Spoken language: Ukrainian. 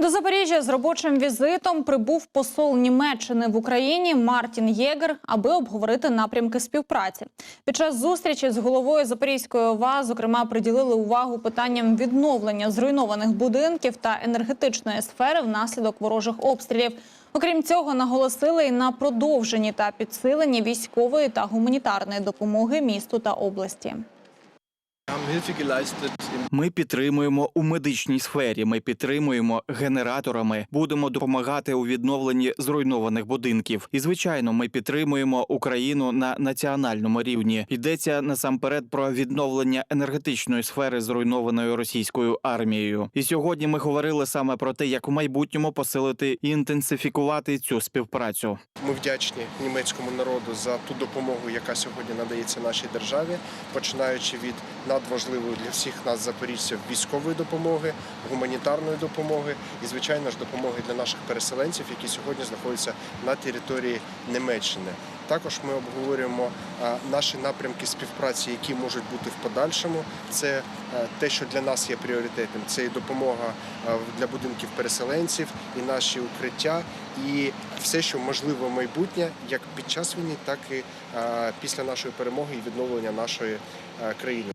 До Запоріжжя з робочим візитом прибув посол Німеччини в Україні Мартін Єгер, аби обговорити напрямки співпраці. Під час зустрічі з головою Запорізької ОВА, зокрема, приділили увагу питанням відновлення зруйнованих будинків та енергетичної сфери внаслідок ворожих обстрілів. Окрім цього, наголосили і на продовженні та підсиленні військової та гуманітарної допомоги місту та області. Ми підтримуємо у медичній сфері. Ми підтримуємо генераторами. Будемо допомагати у відновленні зруйнованих будинків. І звичайно, ми підтримуємо Україну на національному рівні. Йдеться насамперед про відновлення енергетичної сфери, зруйнованої російською армією. І сьогодні ми говорили саме про те, як у майбутньому посилити і інтенсифікувати цю співпрацю. Ми вдячні німецькому народу за ту допомогу, яка сьогодні надається нашій державі, починаючи від надважливої для всіх нас запоріжців військової допомоги, гуманітарної допомоги і, звичайно ж, допомоги для наших переселенців, які сьогодні знаходяться на території Німеччини. Також ми обговорюємо наші напрямки співпраці, які можуть бути в подальшому. Це е, те, що для нас є пріоритетним. Це і допомога е, для будинків переселенців, і наші укриття, і все, що можливо майбутнє, як під час війни, так і після нашої перемоги і відновлення нашої е, країни.